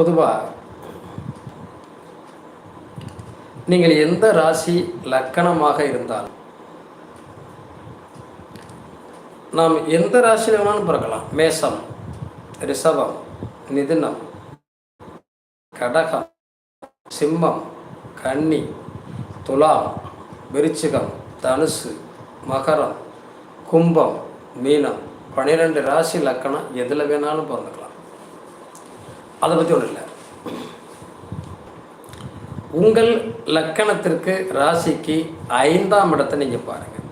பொதுவாக நீங்கள் எந்த ராசி லக்கணமாக இருந்தாலும் நாம் எந்த ராசியில் வேணாலும் பிறக்கலாம். மேசம் ரிஷபம் மிதுனம் கடகம் சிம்மம் கன்னி துலாம் விருச்சிகம் தனுசு மகரம் கும்பம் மீனம். பன்னிரெண்டு ராசி லக்கணம் எதில் வேணாலும் பிறந்துக்கலாம். அதை பற்றி ஒன்றும் இல்லை. உங்கள் லக்கணத்திற்கு ராசிக்கு ஐந்தாம் இடத்தை நீங்கள் பாருங்கள்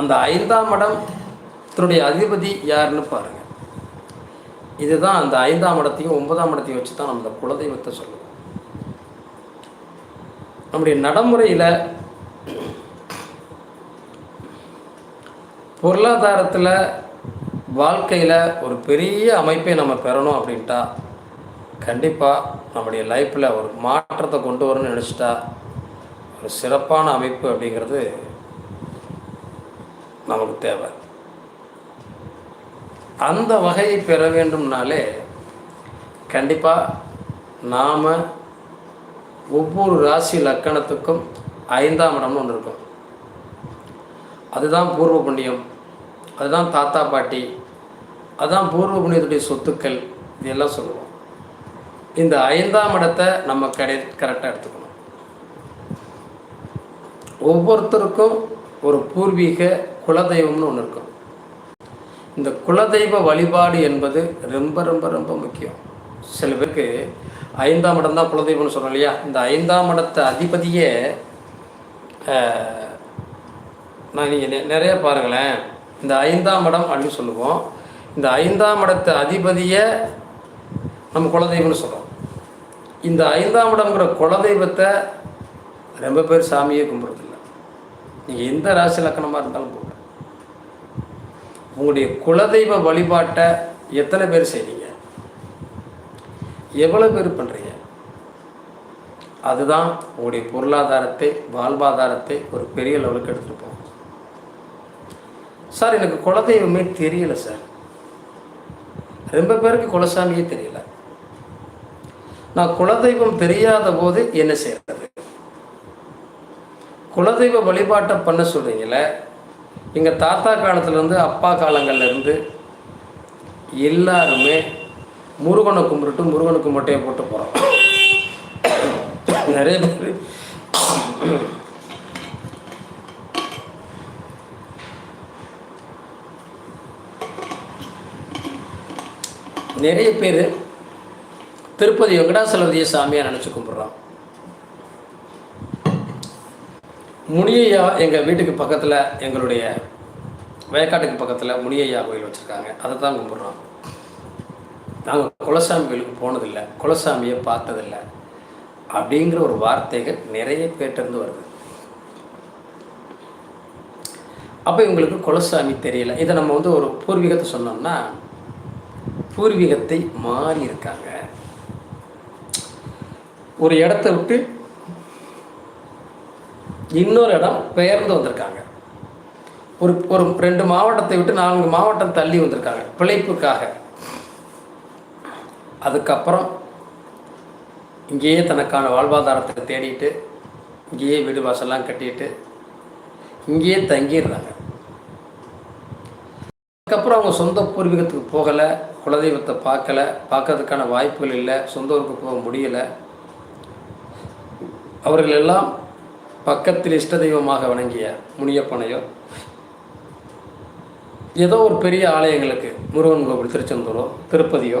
அந்த ஐந்தாம் இடத்தினுடைய அதிபதி யாருன்னு பாருங்கள் இதுதான் அந்த ஐந்தாம் இடத்தையும் ஒன்பதாம் இடத்தையும் வச்சு தான் நம்ம குலதெய்வத்தை சொல்லுவோம். நம்முடைய நடைமுறையில் பொருளாதாரத்தில் வாழ்க்கையில் ஒரு பெரிய அமைப்பை நம்ம பெறணும் அப்படின்ட்டா கண்டிப்பாக நம்முடைய லைஃப்பில் ஒரு மாற்றத்தை கொண்டு வரணும்னு நினச்சிட்டா ஒரு சிறப்பான அமைப்பு அப்படிங்கிறது நமக்கு தேவை. அந்த வகையை பெற வேண்டும்னாலே கண்டிப்பாக நாம் ஒவ்வொரு ராசி லக்கணத்துக்கும் ஐந்தாம் இடம்னு ஒன்று இருக்கும். அதுதான் பூர்வ புண்ணியம் அதுதான் தாத்தா பாட்டி அதுதான் பூர்வ புண்ணியத்துடைய சொத்துக்கள் இதெல்லாம் சொல்லுவோம். இந்த ஐந்தாம் இடத்தை நம்ம கடை கரெக்டாக எடுத்துக்கணும். ஒவ்வொருத்தருக்கும் ஒரு பூர்வீக குலதெய்வம்னு ஒன்று இருக்கும். இந்த குலதெய்வ வழிபாடு என்பது ரொம்ப ரொம்ப ரொம்ப முக்கியம். சில பேருக்கு ஐந்தாம் இடம் தான் குலதெய்வம்னு சொல்கிறோம் இல்லையா? இந்த ஐந்தாம் இடத்தை அதிபதியே நான் நீங்கள் நிறைய பாருங்களேன். இந்த ஐந்தாம் இடம் அப்படின்னு சொல்லுவோம். இந்த ஐந்தாம் இடத்த அதிபதியை நம்ம குலதெய்வம்னு சொல்கிறோம் இந்த ஐந்தாம் இடம்ங்கிற குலதெய்வத்தை ரொம்ப பேர் சாமியே கும்பிட்றதில்ல. நீங்கள் எந்த ராசி லக்கணமாக இருந்தாலும் போங்க. உங்களுடைய குலதெய்வ வழிபாட்டை எத்தனை பேர் செய்வீங்க எவ்வளோ பேர் பண்ணுறீங்க அதுதான் உங்களுடைய பொருளாதாரத்தை வாழ்வாதாரத்தை ஒரு பெரிய லெவலுக்கு எடுத்துகிட்டு போகும். சார் எனக்கு குலதெய்வமே தெரியலை சார். ரொம்ப பேருக்கு குலசாமியே தெரியல. நான் குலதெய்வம் தெரியாத போது என்ன செய்யறது குலதெய்வ வழிபாட்டை பண்ண சொல்கிறீங்களே எங்கள் தாத்தா காலத்துலேருந்து அப்பா காலங்கள்லேருந்து எல்லாருமே முருகனை கும்பிட்டு முருகனுக்கு மொட்டையை போட்டு போகிறோம் நிறைய பேர் நிறைய பேர் திருப்பதி வெங்கடாசலபதிய சாமியாக நினச்சி கும்பிட்றோம் முனியையா எங்கள் வீட்டுக்கு பக்கத்தில் எங்களுடைய வயக்காட்டுக்கு பக்கத்தில் முனியையா கோயில் வச்சுருக்காங்க. அதை தான் கும்பிட்றோம் நாங்கள் குலசாமி கோயிலுக்கு போனதில்லை. குலசாமியை பார்த்ததில்லை. அப்படிங்கிற ஒரு வார்த்தைகள் நிறைய பேர்ட்டேருந்து வருது. அப்போ இவங்களுக்கு குலசாமி தெரியல. இதை நம்ம வந்து ஒரு பூர்வீகத்தை சொன்னோம்னா பூர்வீகத்தை மாறி இருக்காங்க. ஒரு இடத்த விட்டு இன்னொரு இடம் பெயர்ந்து வந்திருக்காங்க. ஒரு ஒரு ரெண்டு மாவட்டத்தை விட்டு நான்கு மாவட்டம் தள்ளி வந்திருக்காங்க. பிழைப்புக்காக. அதுக்கப்புறம் இங்கேயே தனக்கான வாழ்வாதாரத்தை தேடிட்டு இங்கேயே வீடு வாசல்லாம் கட்டிட்டு இங்கேயே தங்கிடுறாங்க. அதுக்கப்புறம் அவங்க சொந்த பூர்வீகத்துக்கு போகலை. குலதெய்வத்தை பார்க்கல பார்க்கறதுக்கான வாய்ப்புகள் இல்லை சொந்த ஊருக்கு போக முடியலை. அவர்கள் எல்லாம் பக்கத்தில் இஷ்ட தெய்வமாக வணங்கிய முனியப்பனையோ ஏதோ ஒரு பெரிய ஆலயங்களுக்கு முருகன் கோவில் திருச்செந்தூரோ திருப்பதியோ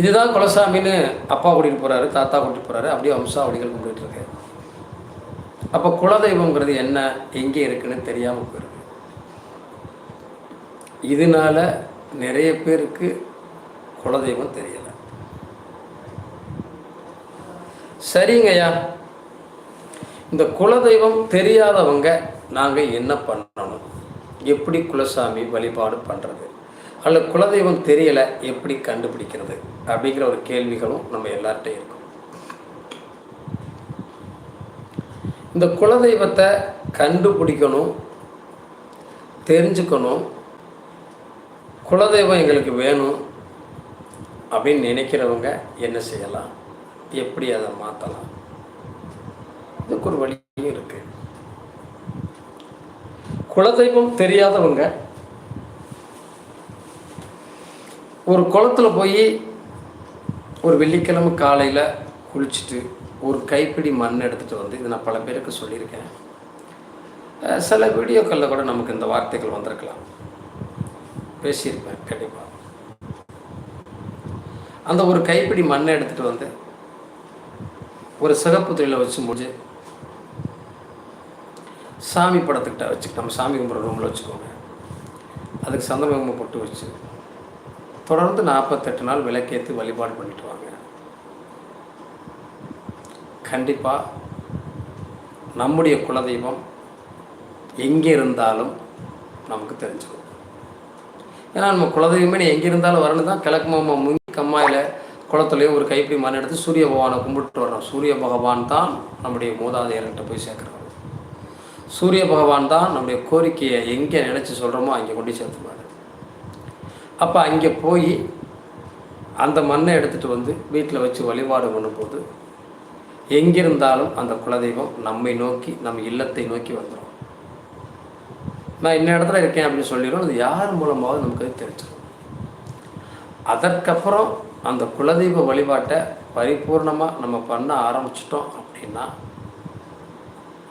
இதுதான் குலசாமின்னு அப்பா கூட்டிகிட்டு போகிறாரு தாத்தா கூட்டிகிட்டு போகிறாரு அப்படியே வம்சாவளிகள் கும்பிட்டுருக்கு அப்போ குலதெய்வங்கிறது என்ன எங்கே இருக்குன்னு தெரியாமல் போயிருக்கு. இதனால நிறைய பேருக்கு குலதெய்வம் தெரியலை. சரிங்கய்யா. இந்த குலதெய்வம் தெரியாதவங்க நாங்கள் என்ன பண்ணணும்? எப்படி குலசாமி வழிபாடு பண்ணுறது அல்ல குலதெய்வம் தெரியலை எப்படி கண்டுபிடிக்கிறது? அப்படிங்கிற ஒரு கேள்விகளும் நம்ம எல்லார்ட்டையும் இருக்கும். இந்த குலதெய்வத்தை கண்டுபிடிக்கணும் தெரிஞ்சுக்கணும் குலதெய்வம் எங்களுக்கு வேணும் அப்படின்னு நினைக்கிறவங்க என்ன செய்யலாம்? எப்படி அதை மாற்றலாம் இதுக்கு ஒரு வழியும் இருக்கு. குலதெய்வம் தெரியாதவங்க ஒரு குளத்துல போய் ஒரு வெள்ளிக்கிழமை காலையில் குளிச்சுட்டு ஒரு கைப்பிடி மண் எடுத்துகிட்டு வந்து இது நான் பல பேருக்கு சொல்லியிருக்கேன். சில வீடியோக்களில் கூட நமக்கு இந்த வார்த்தைகள் வந்திருக்கலாம். பேசியிருப்பேன் கண்டிப்பாக அந்த ஒரு கைப்பிடி மண்ணை எடுத்துகிட்டு வந்து ஒரு சிகப்பு துறையில் வச்சு முடிஞ்சு சாமி படத்துக்கிட்ட வச்சுக்கிட்டு நம்ம சாமி கும்பிட்ற ரூமில் வச்சுக்கோங்க. அதுக்கு சந்தமகமாக போட்டு வச்சு தொடர்ந்து நாற்பத்தெட்டு நாள் விளக்கேற்றி வழிபாடு பண்ணிட்டு வாங்க. கண்டிப்பாக நம்முடைய குலதெய்வம் எங்கே இருந்தாலும் நமக்கு தெரிஞ்சுக்கும் ஏன்னா நம்ம குலதெய்வமே எங்கே இருந்தாலும் வரணும் தான் கிழக்கு மாமா முங்கி கம்மாயில் குளத்துலேயே ஒரு கைப்பிடி மரம் எடுத்து சூரிய பகவானை கும்பிட்டு வர்றோம். சூரிய பகவான் தான் நம்முடைய மூதாதையர்கிட்ட போய் சேர்க்குறோம் சூரிய பகவான் தான் நம்முடைய கோரிக்கையை எங்கே நினச்சி சொல்கிறோமோ அங்கே கொண்டு சேர்த்துப்பார். அப்போ அங்கே போய் அந்த மண்ணை எடுத்துகிட்டு வந்து வீட்டில் வச்சு வழிபாடு பண்ணும்போது எங்கிருந்தாலும் அந்த குலதெய்வம் நம்மை நோக்கி நம்ம இல்லத்தை நோக்கி வந்துடும் நான் இந்த இடத்துல இருக்கேன் அப்படின்னு சொல்லிடும் அது யார் மூலமாவது நமக்கு அது தெரிஞ்சிடும் அதற்கப்புறம் அந்த குலதெய்வ வழிபாட்டை பரிபூர்ணமாக நம்ம பண்ண ஆரம்பிச்சிட்டோம் அப்படின்னா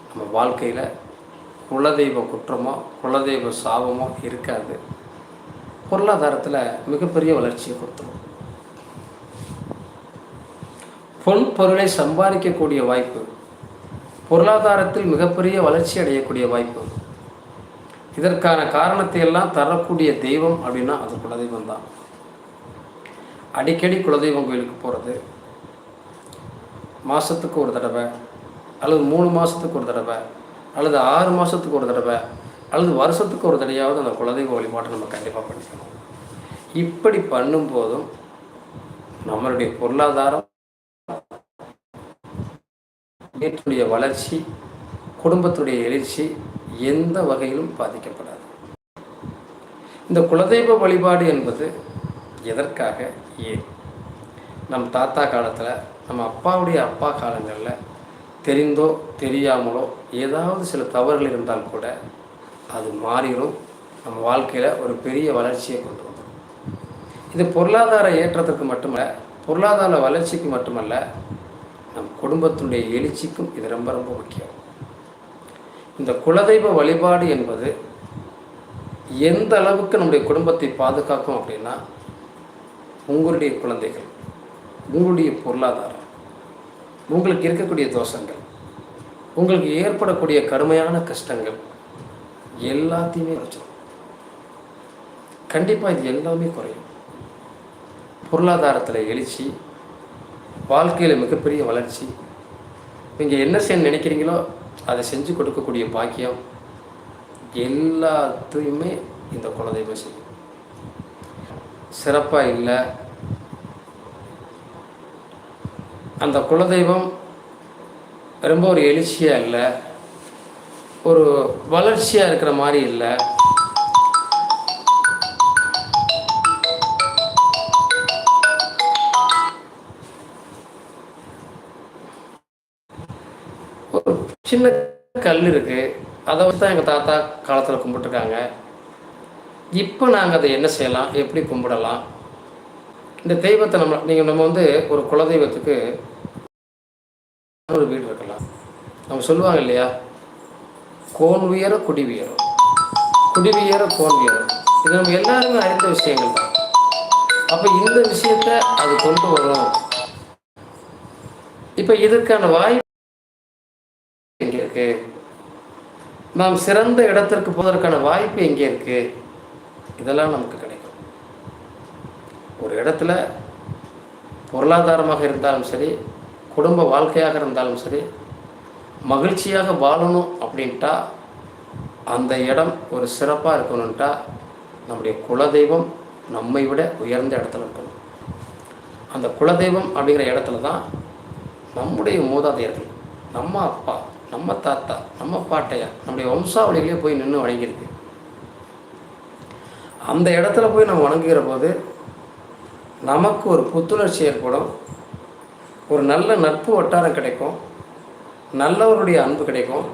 நம்ம வாழ்க்கையில் குலதெய்வ குற்றமோ குலதெய்வ சாபமோ இருக்காது. பொருளாதாரத்தில் மிகப்பெரிய வளர்ச்சியை கொடுத்துரும். பொன் பொருளை சம்பாதிக்கக்கூடிய வாய்ப்பு பொருளாதாரத்தில் மிகப்பெரிய வளர்ச்சி அடையக்கூடிய வாய்ப்பு இதற்கான காரணத்தை எல்லாம் தரக்கூடிய தெய்வம் அப்படின்னா அது குலதெய்வம் தான் அடிக்கடி குலதெய்வம் கோயிலுக்கு போகிறது மாதத்துக்கு ஒரு தடவை அல்லது மூணு மாதத்துக்கு ஒரு தடவை அல்லது ஆறு மாதத்துக்கு ஒரு தடவை அல்லது வருஷத்துக்கு ஒரு தடையாவது அந்த குலதெய்வ வழிபாட்டை நம்ம கண்டிப்பாக பண்ணிக்கணும். இப்படி பண்ணும்போதும் நம்மளுடைய பொருளாதாரம் வீட்டுடைய வளர்ச்சி குடும்பத்துடைய எழுச்சி எந்த வகையிலும் பாதிக்கப்படாது. இந்த குலதெய்வ வழிபாடு என்பது எதற்காக? ஏன்? நம் தாத்தா காலத்தில் நம்ம அப்பாவுடைய அப்பா காலங்களில் தெரிந்தோ தெரியாமலோ ஏதாவது சில தவறுகள் இருந்தால் கூட அது மாறிடும். நம்ம வாழ்க்கையில் ஒரு பெரிய வளர்ச்சியை கொண்டு வரும். இது பொருளாதார ஏற்றத்துக்கு மட்டுமல்ல பொருளாதார வளர்ச்சிக்கு மட்டுமல்ல நம் குடும்பத்தினுடைய எழுச்சிக்கும் இது ரொம்ப ரொம்ப முக்கியம். இந்த குலதெய்வ வழிபாடு என்பது எந்த அளவுக்கு நம்முடைய குடும்பத்தை பாதுகாக்கும் அப்படின்னா உங்களுடைய குழந்தைகள் உங்களுடைய பொருளாதாரம் உங்களுக்கு இருக்கக்கூடிய தோஷங்கள் உங்களுக்கு ஏற்படக்கூடிய கடுமையான கஷ்டங்கள் எல்லாத்தையுமே வச்சிடும் கண்டிப்பாக இது எல்லாமே குறையும். பொருளாதாரத்தில் எழுச்சி வாழ்க்கையில் மிகப்பெரிய வளர்ச்சி. நீங்கள் என்ன செய்ய நினைக்கிறீங்களோ அதை செஞ்சு கொடுக்கக்கூடிய பாக்கியம் எல்லாத்தையுமே இந்த குலதெய்வம் செய்யும். சிறப்பாக இல்லை. அந்த குலதெய்வம் ரொம்ப ஒரு எழுச்சியாக இல்லை. ஒரு வளர்ச்சியாக இருக்கிற மாதிரி இல்லை. சின்ன கல் இருக்குது அதை வச்சு தான் எங்கள் தாத்தா காலத்தில் கும்பிட்டுருக்காங்க. இப்போ நாங்கள் அதை என்ன செய்யலாம்? எப்படி கும்பிடலாம்? இந்த தெய்வத்தை நம்ம நீங்கள் நம்ம வந்து ஒரு குலதெய்வத்துக்கு ஒரு வீடு இருக்கலாம். நம்ம சொல்லுவாங்க இல்லையா? கோன் உயர குடி உயரும். குடி உயர கோன் உயரும். இது நம்ம எல்லாருமே அறிந்த விஷயங்கள் தான். அப்போ இந்த விஷயத்த அது கொண்டு வரும். இப்போ இதற்கான வாய்ப்பு இருக்கு. நாம் சிறந்த இடத்திற்கு போவதற்கான வாய்ப்பு எங்கே இருக்கு? இதெல்லாம் நமக்கு கிடைக்கும். ஒரு இடத்துல பொருளாதாரமாக இருந்தாலும் சரி குடும்ப வாழ்க்கையாக இருந்தாலும் சரி மகிழ்ச்சியாக வாழணும் அப்படின்ட்டா அந்த இடம் ஒரு சிறப்பாக இருக்கணும்ன்ட்டா நம்முடைய குலதெய்வம் நம்மை விட உயர்ந்த இடத்துல இருக்கணும். அந்த குலதெய்வம் அப்படிங்கிற இடத்துல தான் நம்முடைய மூதாதையர்கள் நம்ம அப்பா நம்ம தாத்தா நம்ம பாட்டையா நம்முடைய வம்சாவளிகளே போய் நின்று வணங்கியிருக்கு. அந்த இடத்துல போய் நம்ம வணங்குகிற போது நமக்கு ஒரு புத்துணர்ச்சி ஏற்படும். ஒரு நல்ல நட்பு வட்டாரம் கிடைக்கும். நல்லவருடைய அன்பு கிடைக்கும்.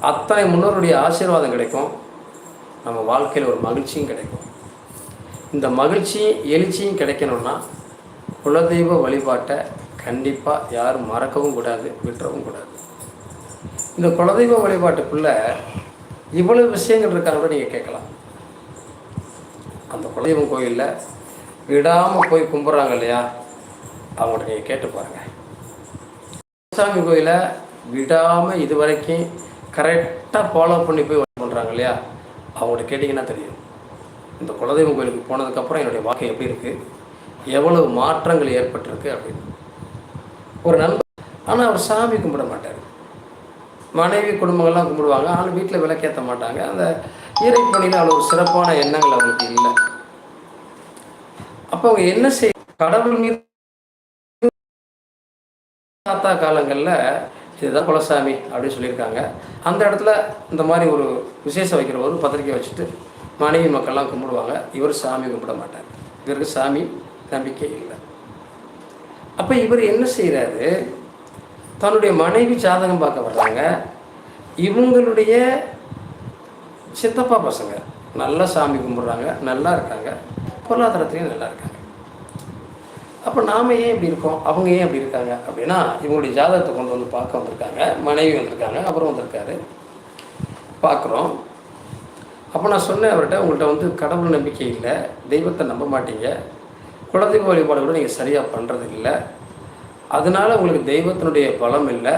அத்தனை முன்னோருடைய ஆசீர்வாதம் கிடைக்கும். நம்ம வாழ்க்கையில் ஒரு மகிழ்ச்சியும் கிடைக்கும். இந்த மகிழ்ச்சியும் எழுச்சியும் கிடைக்கணும்னா குலதெய்வ வழிபாட்டை கண்டிப்பாக யாரும் மறக்கவும் கூடாது விட்டுறவும் கூடாது. இந்த குலதெய்வ வழிபாட்டுக்குள்ளே இவ்வளவு விஷயங்கள் இருக்காங்க நீங்கள் கேட்கலாம். அந்த குலதெய்வம் கோயிலில் விடாமல் போய் கும்பிட்றாங்க இல்லையா? அவங்கள்ட்ட நீங்கள் கேட்டு பாருங்கள் சாமி கோயிலை விடாமல் இது வரைக்கும் கரெக்டாக ஃபாலோ பண்ணி போய் பண்ணுறாங்க இல்லையா? அவங்கள்ட்ட கேட்டிங்கன்னா தெரியும். இந்த குலதெய்வம் கோயிலுக்கு போனதுக்கப்புறம் என்னுடைய வாழ்க்கை எப்படி இருக்குது எவ்வளவு மாற்றங்கள் ஏற்பட்டிருக்கு அப்படின்னு. ஒரு நண்பர் ஆனால் அவர் சாமி கும்பிட மாட்டார். மனைவி குடும்பங்கள்லாம் கும்பிடுவாங்க. ஆனால் வீட்டில் விளக்கேற்ற மாட்டாங்க. அந்த இறைப்பணியில் அவ்வளோ சிறப்பான எண்ணங்கள் அவங்களுக்கு இல்லை. அப்போ அவங்க என்ன செய் கடவுள் மீது தாத்தா காலங்களில் இதுதான் குலசாமி அப்படின்னு சொல்லியிருக்காங்க. அந்த இடத்துல இந்த மாதிரி ஒரு விசேஷம் வைக்கிற ஒரு பத்திரிக்கை வச்சுட்டு மனைவி மக்கள்லாம் கும்பிடுவாங்க. இவர் சாமி கும்பிட மாட்டார். இவருக்கு சாமி நம்பிக்கை இல்லை. அப்போ இவர் என்ன செய்கிறாரு தன்னுடைய மனைவி ஜாதகம் பார்க்க வர்றாங்க. இவங்களுடைய சித்தப்பா பசங்க. நல்லா சாமி கும்பிட்றாங்க நல்லா இருக்காங்க. பொருளாதாரத்துலேயும் நல்லா இருக்காங்க. அப்போ நாம் ஏன் இப்படி இருக்கோம்? அவங்க ஏன் இப்படி இருக்காங்க? அப்படின்னா இவங்களுடைய ஜாதகத்தை கொண்டு வந்து பார்க்க வந்திருக்காங்க. மனைவி வந்திருக்காங்க அப்புறம் வந்திருக்காரு. பார்க்குறோம். அப்போ நான் சொன்னேன் அவர்கிட்ட உங்கள்கிட்ட வந்து கடவுள் நம்பிக்கை இல்லை. தெய்வத்தை நம்ப மாட்டீங்க. குலதெய்வ வழிபாடு கூட நீங்கள் சரியாக பண்ணுறது இல்லை அதனால் உங்களுக்கு தெய்வத்தினுடைய பலம் இல்லை.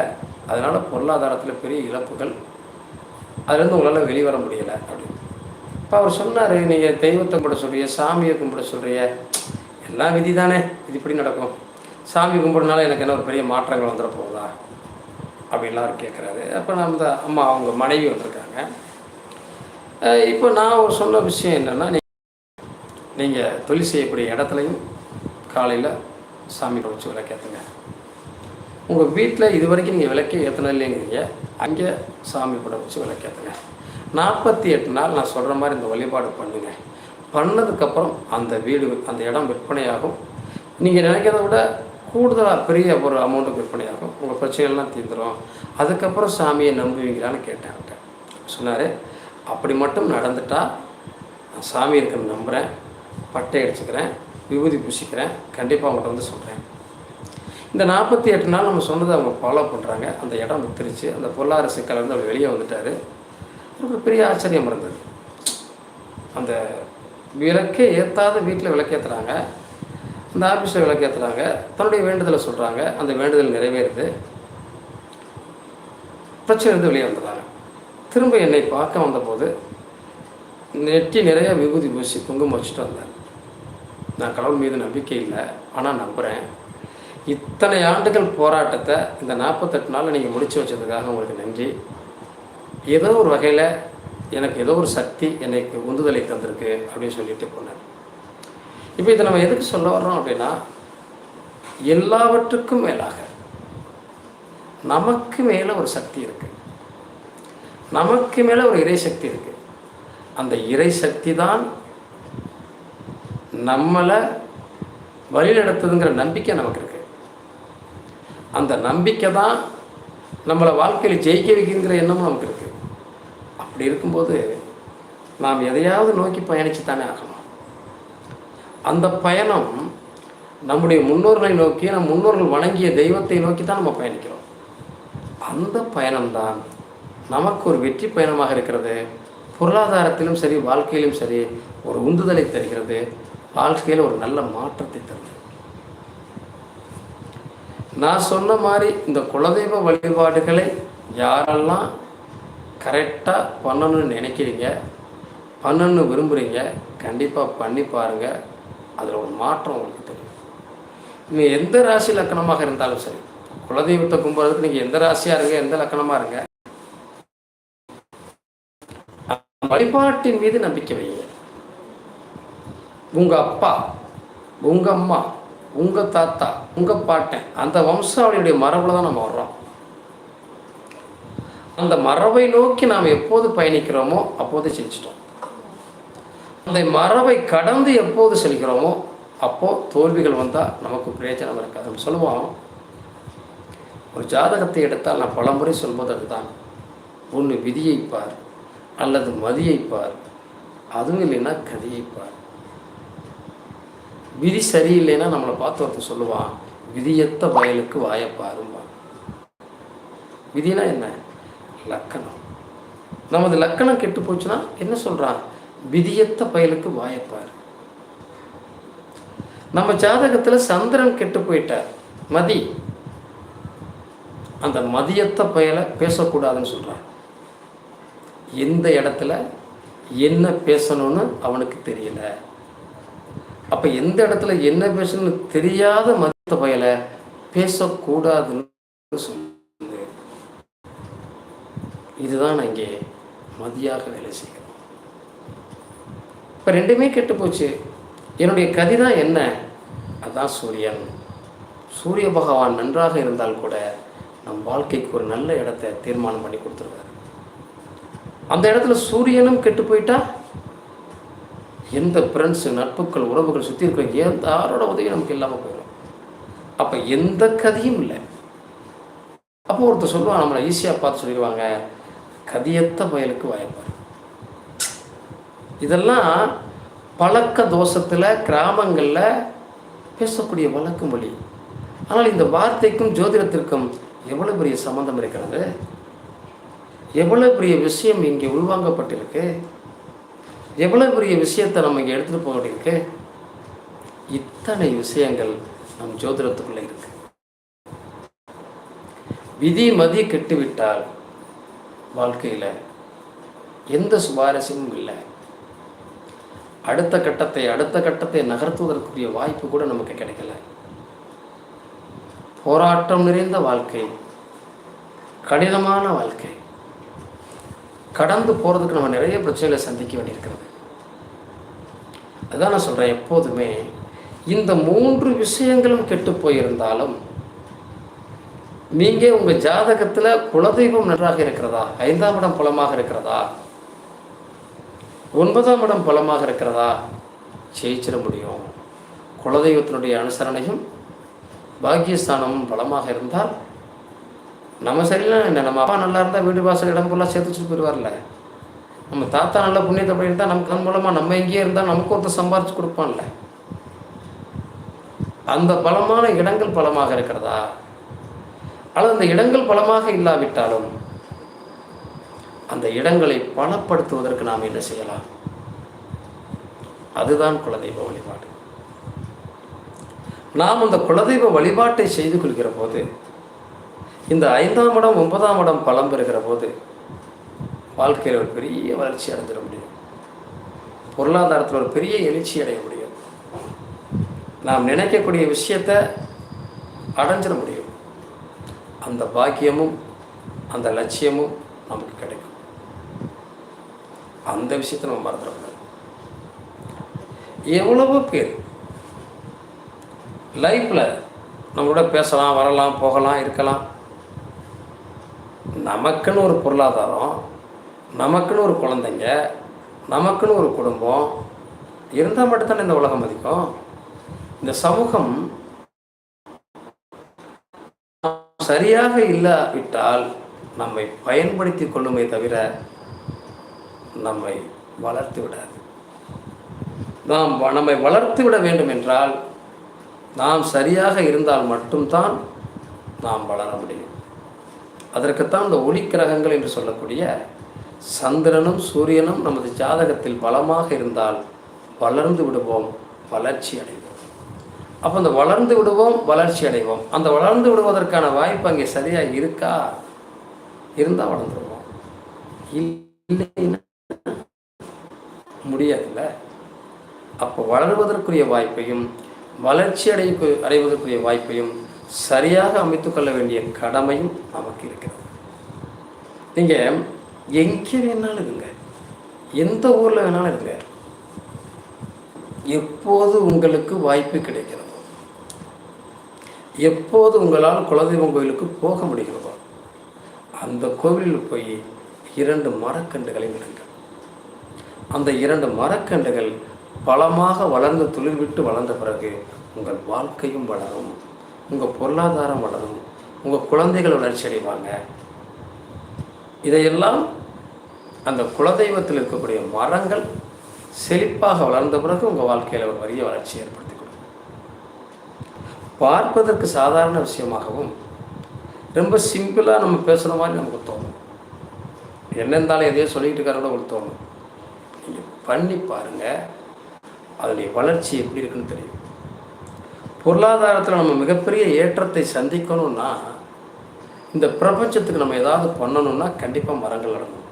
அதனால் பொருளாதாரத்தில் பெரிய இழப்புகள். அதுலேருந்து உங்களால் வெளிவர முடியலை அப்படின்னு. இப்போ அவர் சொன்னார் நீங்கள் தெய்வத்தை கும்பிட சொல்கிறிய சாமியை கும்பிட சொல்கிறிய எல்லாம் விதி தானே இது இப்படி நடக்கும். சாமி கும்பிடுனால எனக்கு என்ன ஒரு பெரிய மாற்றங்கள் வந்துட போகுதா? அப்படின்லாம் அவர் கேட்குறாரு அப்போ நான் அம்மா அவங்க மனைவி வந்திருக்காங்க. இப்போ நான் ஒரு சொன்ன விஷயம் என்னென்னா நீங்கள் தொழில் செய்யக்கூடிய இடத்துலையும் காலையில் சாமி வச்சு விளக்கேற்றுங்க உங்கள் வீட்டில் இது வரைக்கும் நீங்கள் விளக்கே ஏற்றின இல்லைங்கிறீங்க. அங்கே சாமி படம் வச்சு விளக்கேற்றுங்க நாற்பத்தி எட்டு நாள் நான் சொல்கிற மாதிரி இந்த வழிபாடு பண்ணுங்க. பண்ணதுக்கப்புறம் அந்த வீடு அந்த இடம் விற்பனையாகும். நீங்கள் நினைக்கிறத விட கூடுதலாக பெரிய ஒரு அமௌண்ட்டுக்கு விற்பனையாகும். உங்கள் பிரச்சனைகள்லாம் தீர்ந்துடும் அதுக்கப்புறம் சாமியை நம்புவீங்களான்னு கேட்டேன் அவர்கிட்ட. சொன்னார் அப்படி மட்டும் நடந்துட்டால் நான் சாமி இருக்குன்னு நம்புகிறேன் பட்டை அடிச்சுக்கிறேன் விபூதி பூசிக்கிறேன். கண்டிப்பாக அவங்கள்ட்ட வந்து சொல்கிறேன் இந்த நாற்பத்தி எட்டு நாள் நம்ம சொன்னதை அவங்க ஃபாலோ பண்ணுறாங்க அந்த இடம் வித்துருச்சு அந்த பொருளாதார சிக்கலேருந்து அவர் வெளியே வந்துட்டார். ரொம்ப பெரிய ஆச்சரியம் இருந்தது. அந்த விளக்கே ஏற்றாத வீட்டில் விளக்கேற்றுறாங்க அந்த ஆஃபீஸில் விளக்கேற்றுறாங்க தன்னுடைய வேண்டுதலை சொல்கிறாங்க அந்த வேண்டுதல் நிறைவேறுது. பிரச்சனை இருந்து வெளியே வந்துடுறாங்க. திரும்ப என்னை பார்க்க வந்தபோது நெட்டி நிறைய விபூதி பூசி குங்குமம் வச்சுட்டு வந்தார். நான் கடவுள் மீது நம்பிக்கை இல்லை ஆனால் நம்புகிறேன் இத்தனை ஆண்டுகள் போராட்டத்தை இந்த நாற்பத்தெட்டு நாளில் நீங்கள் முடித்து வச்சதுக்காக உங்களுக்கு நன்றி. ஏதோ ஒரு வகையில் எனக்கு ஏதோ ஒரு சக்தி எனக்கு உந்துதலை தந்திருக்கு அப்படின்னு சொல்லிட்டு போனார். இப்போ இதை நம்ம எதுக்கு சொல்ல வர்றோம் அப்படின்னா எல்லாவற்றுக்கும் மேலாக நமக்கு மேலே ஒரு சக்தி இருக்குது நமக்கு மேலே ஒரு இறை சக்தி இருக்குது அந்த இறை சக்தி தான் நம்மளை வழிநடத்துதுங்கிற நம்பிக்கை நமக்கு இருக்குது அந்த நம்பிக்கை தான் நம்மளை வாழ்க்கையில் ஜெயிக்க வைக்குங்கிற எண்ணமும் நமக்கு இருக்குது அப்படி இருக்கும்போது நாம் எதையாவது நோக்கி பயணித்து தானே ஆகணும். அந்த பயணம் நம்முடைய முன்னோர்களை நோக்கி நம் முன்னோர்கள் வணங்கிய தெய்வத்தை நோக்கி தான் நம்ம பயணிக்கிறோம். அந்த பயணம்தான் நமக்கு ஒரு வெற்றி பயணமாக இருக்கிறது. பொருளாதாரத்திலும் சரி வாழ்க்கையிலும் சரி ஒரு உந்துதலை தருகிறது. வாழ்க்கையில் ஒரு நல்ல மாற்றத்தை தருது நான் சொன்ன மாதிரி இந்த குலதெய்வ வழிபாடுகளை யாரெல்லாம் கரெக்டாக பண்ணணும்னு நினைக்கிறீங்க பண்ணணும்னு விரும்புகிறீங்க கண்டிப்பாக பண்ணி பாருங்கள் அதில் ஒரு மாற்றம் உங்களுக்கு தெரியும். நீங்கள் எந்த ராசி லக்கணமாக இருந்தாலும் சரி குலதெய்வத்தை கும்பிட்றதுக்கு நீங்கள் எந்த ராசியாக இருங்க எந்த லக்கணமாக இருங்க. வழிபாட்டின் மீது நம்பிக்கை வைங்க உங்க அப்பா உங்க அம்மா உங்க தாத்தா உங்க பாட்டன் அந்த வம்சாவளியுடைய மரபில் தான் நம்ம வர்றோம். அந்த மரபை நோக்கி நாம் எப்போது பயணிக்கிறோமோ அப்போது ஜெயிச்சிட்டோம். அந்த மரபை கடந்து எப்போது செல்கிறோமோ அப்போ தோல்விகள் வந்தால் நமக்கு பிரயோஜனம் இருக்காது. நம்ம சொல்லுவோம் ஒரு ஜாதகத்தை எடுத்தால் நான் பலமுறை சொல்வது அதுதான். ஒன்று விதியை பார் அல்லது மதியை பார் அதுவும் இல்லைன்னா கதையை பார். விதி சரியில்லைன்னா நம்மளை பார்த்து ஒருத்தர் சொல்லுவான் விதியத்த வயலுக்கு வாயப்பாரும்பான் விதினா என்ன? லக்கணம். நமது லக்கணம் கெட்டு போச்சுன்னா என்ன சொல்றான்? விதியத்த பயலுக்கு வாயப்பார் நம்ம ஜாதகத்தில் சந்திரன் கெட்டு போயிட்டார். மதி. அந்த மதியத்த பயலை பேசக்கூடாதுன்னு சொல்கிறான் எந்த இடத்துல? என்ன பேசணும்னு அவனுக்கு தெரியல. அப்போ எந்த இடத்துல என்ன பேசணும்னு தெரியாத மத்த பயலை பேசக்கூடாதுன்னு சொல்லுது இதுதான் அங்கே மதியாக வேலை செய்கிறோம் இப்போ ரெண்டுமே கெட்டு போச்சு. என்னுடைய கதி தான் என்ன? அதுதான் சூரியன். சூரிய பகவான் நன்றாக இருந்தால் கூட நம் வாழ்க்கைக்கு ஒரு நல்ல இடத்தை தீர்மானம் பண்ணி கொடுத்துருவாரு அந்த இடத்துல சூரியனும் கெட்டு போயிட்டா? எந்த ஃப்ரெண்ட்ஸ் நட்புகள் உறவுகள் சுற்றி இருக்கிற ஏன் யாரோட உதவி நமக்கு இல்லாமல் போயிடும் அப்போ எந்த கதையும் இல்லை. அப்போ ஒருத்தர் சொல்லுவான் நம்மளை ஈஸியாக பார்த்து சொல்லிடுவாங்க. கதியத்த பயலுக்கு வாய்ப்பார். இதெல்லாம் பழக்க தோஷத்தில் கிராமங்களில் பேசக்கூடிய வழக்கு மொழி ஆனால் இந்த வார்த்தைக்கும் ஜோதிடத்திற்கும் எவ்வளோ பெரிய சம்மந்தம் இருக்கிறது? எவ்வளோ பெரிய விஷயம் இங்கே உள்வாங்கப்பட்டிருக்கு? எவ்வளோ பெரிய விஷயத்தை நம்ம இங்கே எடுத்துகிட்டு போக வேண்டியிருக்கு? இத்தனை விஷயங்கள் நம் ஜோதிடத்துக்குள்ளே இருக்கு. விதி மதி கெட்டுவிட்டால் வாழ்க்கையில் எந்த சுவாரஸ்யமும் இல்லை. அடுத்த கட்டத்தை அடுத்த கட்டத்தை நகர்த்துவதற்குரிய வாய்ப்பு கூட நமக்கு கிடைக்கல. போராட்டம் நிறைந்த வாழ்க்கை கடினமான வாழ்க்கை கடந்து போகிறதுக்கு நம்ம நிறைய பிரச்சனைகளை சந்திக்க வேண்டியிருக்கிறது. அதான் நான் சொல்கிறேன் எப்போதுமே இந்த மூன்று விஷயங்களும் கெட்டு போயிருந்தாலும் நீங்கள் உங்கள் ஜாதகத்தில் குலதெய்வம் நன்றாக இருக்கிறதா? ஐந்தாம் இடம் புலமாக இருக்கிறதா? ஒன்பதாம் இடம் பலமாக இருக்கிறதா? ஜெயிச்சிட முடியும். குலதெய்வத்தினுடைய அனுசரணையும் பாக்கியஸ்தானமும் பலமாக இருந்தால் நம்ம சரியில்லை என்ன நம்ம அப்பா நல்லா இருந்தால் வீடு வாசல் இடம் பொருளாக சேர்த்து வச்சுட்டு போயிடுவார்ல. நம்ம தாத்தா நல்ல புண்ணியத்தை பண்ணியிருந்தால் நமக்கு அது மூலமாக நம்ம எங்கேயே இருந்தால் நமக்கு ஒருத்தர் சம்பாரிச்சு கொடுப்பான்ல. அந்த பலமான இடங்கள் பலமாக இருக்கிறதா? அல்லது அந்த இடங்கள் பலமாக இல்லாவிட்டாலும் அந்த இடங்களை பலப்படுத்துவதற்கு நாம் என்ன செய்யலாம்? அதுதான் குலதெய்வ வழிபாடு. நாம் அந்த குலதெய்வ வழிபாட்டை செய்து கொள்கிற போது இந்த ஐந்தாம் இடம் ஒன்பதாம் இடம் பலம் பெறுகிற போது வாழ்க்கையில் ஒரு பெரிய வளர்ச்சி அடைஞ்சிட முடியும். பொருளாதாரத்தில் ஒரு பெரிய எழுச்சி அடைய முடியும். நாம் நினைக்கக்கூடிய விஷயத்தை அடைஞ்சிட முடியும். அந்த பாக்கியமும் அந்த லட்சியமும் நமக்கு கிடைக்கும். அந்த விஷயத்தை நம்ம மறந்துடக்கூடாது எவ்வளவோ பேர் லைஃப்பில் நம்மளோட பேசலாம் வரலாம் போகலாம் இருக்கலாம். நமக்குன்னு ஒரு பொருளாதாரம் நமக்குன்னு ஒரு குழந்தைங்க நமக்குன்னு ஒரு குடும்பம் இருந்தால் மட்டும்தானே இந்த உலகம் மதிக்கும்? இந்த சமூகம் சரியாக இல்லாவிட்டால் நம்மை பயன்படுத்தி கொள்ளுமே தவிர நம்மை வளர்த்து விடாது. நாம் வ- நம்மை வளர்த்து விட வேண்டும் என்றால் நாம் சரியாக இருந்தால் மட்டும்தான் நாம் வளர முடியும். அதற்குத்தான் இந்த ஒளிக்கிரகங்கள் என்று சொல்லக்கூடிய சந்திரனும் சூரியனும் நமது ஜாதகத்தில் பலமாக இருந்தால் வளர்ந்து விடுவோம் வளர்ச்சி அடைவோம். அப்போ அந்த வளர்ந்து விடுவோம் வளர்ச்சி அடைவோம். அந்த வளர்ந்து விடுவதற்கான வாய்ப்பு அங்கே சரியாக இருக்கா? இருந்தால் வளர்ந்துருவோம். இல்லைன்னா முடியாதுல்ல. அப்போ வளர்வதற்குரிய வாய்ப்பையும் வளர்ச்சி அடைய அடைவதற்குரிய வாய்ப்பையும் சரியாக அமைத்து கொள்ள வேண்டிய கடமையும் நமக்கு இருக்கிறது. நீங்கள் எங்கே வேணாலும் இருங்க. எந்த ஊரில் வேணாலும் இருங்க. எப்போது உங்களுக்கு வாய்ப்பு கிடைக்கிறதோ எப்போது உங்களால் குலதெய்வம் கோயிலுக்கு போக முடிகிறதோ அந்த கோவிலில் போய் இரண்டு மரக்கன்றுகளை விடுங்கள் அந்த இரண்டு மரக்கன்றுகள் பலமாக வளர்ந்து துளிர் விட்டு வளர்ந்த பிறகு உங்கள் வாழ்க்கையும் வளரும். உங்கள் பொருளாதாரம் வளரும் உங்கள் குழந்தைகள் வளர்ச்சி அடைவாங்க. இதையெல்லாம் அந்த குலதெய்வத்தில் இருக்கக்கூடிய மரங்கள் செழிப்பாக வளர்ந்த பிறகு உங்கள் வாழ்க்கையில் ஒரு பெரிய வளர்ச்சி ஏற்படுத்தி கொடுக்கும். பார்ப்பதற்கு சாதாரண விஷயமாகவும் ரொம்ப சிம்பிளாக நம்ம பேசுகிற மாதிரி நமக்கு தோணும். என்ன இருந்தாலும் எதையோ சொல்லிக்கிட்டு இருக்காரோட உங்களுக்கு தோணும். நீங்கள் பண்ணி பாருங்கள் அதனுடைய வளர்ச்சி எப்படி இருக்குன்னு தெரியும். பொருளாதாரத்தில் நம்ம மிகப்பெரிய ஏற்றத்தை சந்திக்கணும்னா இந்த பிரபஞ்சத்துக்கு நம்ம ஏதாவது பண்ணணும்னா கண்டிப்பாக மரங்கள் நடணும்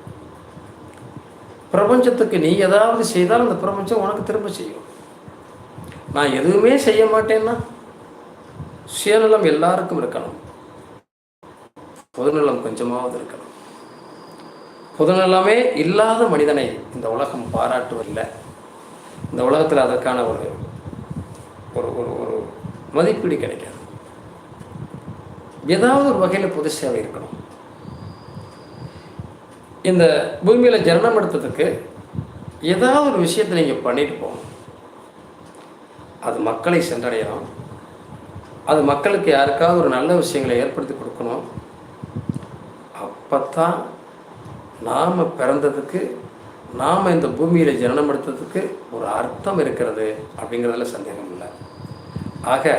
பிரபஞ்சத்துக்கு நீ ஏதாவது செய்தால் அந்த பிரபஞ்சம் உனக்கு திரும்ப செய்யும். நான் எதுவுமே செய்ய மாட்டேன்னா சுயநலம் எல்லாருக்கும் இருக்கணும். பொதுநலம் கொஞ்சமாவது இருக்கணும். பொதுநலமே இல்லாத மனிதனை இந்த உலகம் பாராட்டுவதில்லை. இந்த உலகத்தில் அதற்கான ஒரு ஒரு ஒரு ஒரு மதிப்பீடு கிடைக்காது. ஏதாவது ஒரு வகையில் பொது சேவை இருக்கணும். இந்த பூமியில் ஜனனம் எடுத்ததுக்கு ஏதாவது ஒரு விஷயத்தை நீங்கள் பண்ணிட்டு போகணும். அது மக்களை சென்றடையணும். அது மக்களுக்கு யாருக்காவது ஒரு நல்ல விஷயங்களை ஏற்படுத்தி கொடுக்கணும். அப்போ தான் நாம் பிறந்ததுக்கு நாம் இந்த பூமியில் ஜனனம் எடுத்ததுக்கு ஒரு அர்த்தம் இருக்கிறது அப்படிங்கிறதுல சந்தேகம் ஆக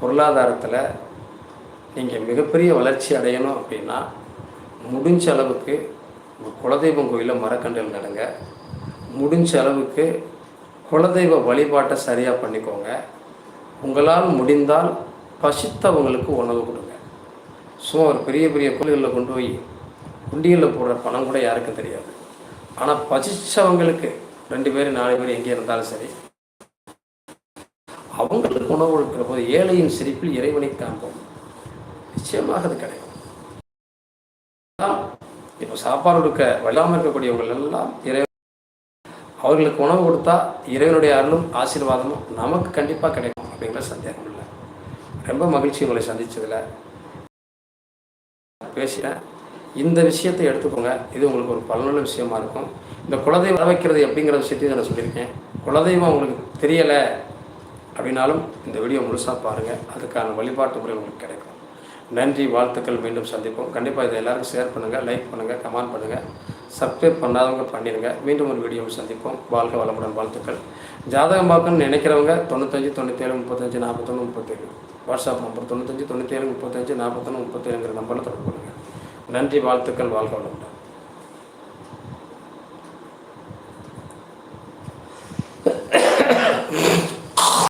பொருளாதாரத்தில் நீங்கள் மிகப்பெரிய வளர்ச்சி அடையணும் அப்படின்னா முடிஞ்ச அளவுக்கு உங்கள் குலதெய்வம் கோயிலில் மரக்கண்டில் நடுங்க. முடிஞ்ச அளவுக்கு குலதெய்வ வழிபாட்டை சரியாக பண்ணிக்கோங்க. உங்களால் முடிந்தால் பசித்தவங்களுக்கு உணவு கொடுங்க. சும்மா ஒரு பெரிய பெரிய கோயில்களில் கொண்டு போய் குண்டிகளில் போடுற பணம் கூட யாருக்கும் தெரியாது. ஆனால் பசித்தவங்களுக்கு ரெண்டு பேர் நாலு பேர் எங்கே இருந்தாலும் சரி அவங்களுக்கு உணவு கொடுக்கிற போது ஏழையின் சிரிப்பில் இறைவனை காண்போம் நிச்சயமாக அது கிடைக்கும். இப்போ சாப்பாடு கொடுக்க வெள்ளாமல் இருக்கக்கூடியவர்கள் எல்லாம் இறை அவர்களுக்கு உணவு கொடுத்தா இறைவனுடைய அருளும் ஆசீர்வாதமும் நமக்கு கண்டிப்பாக கிடைக்கும் அப்படிங்கிற சந்தேகம் இல்லை. ரொம்ப மகிழ்ச்சி உங்களை சந்திச்சதில். பேசினேன் இந்த விஷயத்தை எடுத்துக்கோங்க. இது உங்களுக்கு ஒரு பலனுள்ள விஷயமா இருக்கும். இந்த குலதெய்வம் வர வைக்கிறது எப்படிங்கிற விஷயத்தையும் நான் சொல்லியிருக்கேன். குலதெய்வம் உங்களுக்கு தெரியலை. அப்படின்னாலும் இந்த வீடியோ முழுசாக பாருங்கள் அதுக்கான வழிபாட்டு முறை உங்களுக்கு கிடைக்கும். நன்றி வாழ்த்துக்கள். மீண்டும் சந்திப்போம். கண்டிப்பாக இதை எல்லாருக்கும் ஷேர் பண்ணுங்கள் லைக் பண்ணுங்கள் கமெண்ட் பண்ணுங்கள் சப்ஸ்கிரைப் பண்ணாதவங்க பண்ணிடுங்க மீண்டும் ஒரு வீடியோவை சந்திப்போம். வாழ்க வளமுடன். வாழ்த்துக்கள். ஜாதகம் பார்க்கணும்னு நினைக்கிறவங்க தொண்ணூத்தஞ்சு தொண்ணூத்தேழு முப்பத்தஞ்சு நாற்பத்தொன்று முப்பத்தேழு. வாட்ஸ்அப் நம்பர் தொண்ணூத்தஞ்சு தொண்ணூற்றேழு முப்பத்தஞ்சு நாற்பத்தொன்று முப்பத்தேழுங்கிற நம்பரில் தொடர்பு கொள்ளுங்கள் நன்றி வாழ்த்துக்கள். வாழ்க வளமுடன்.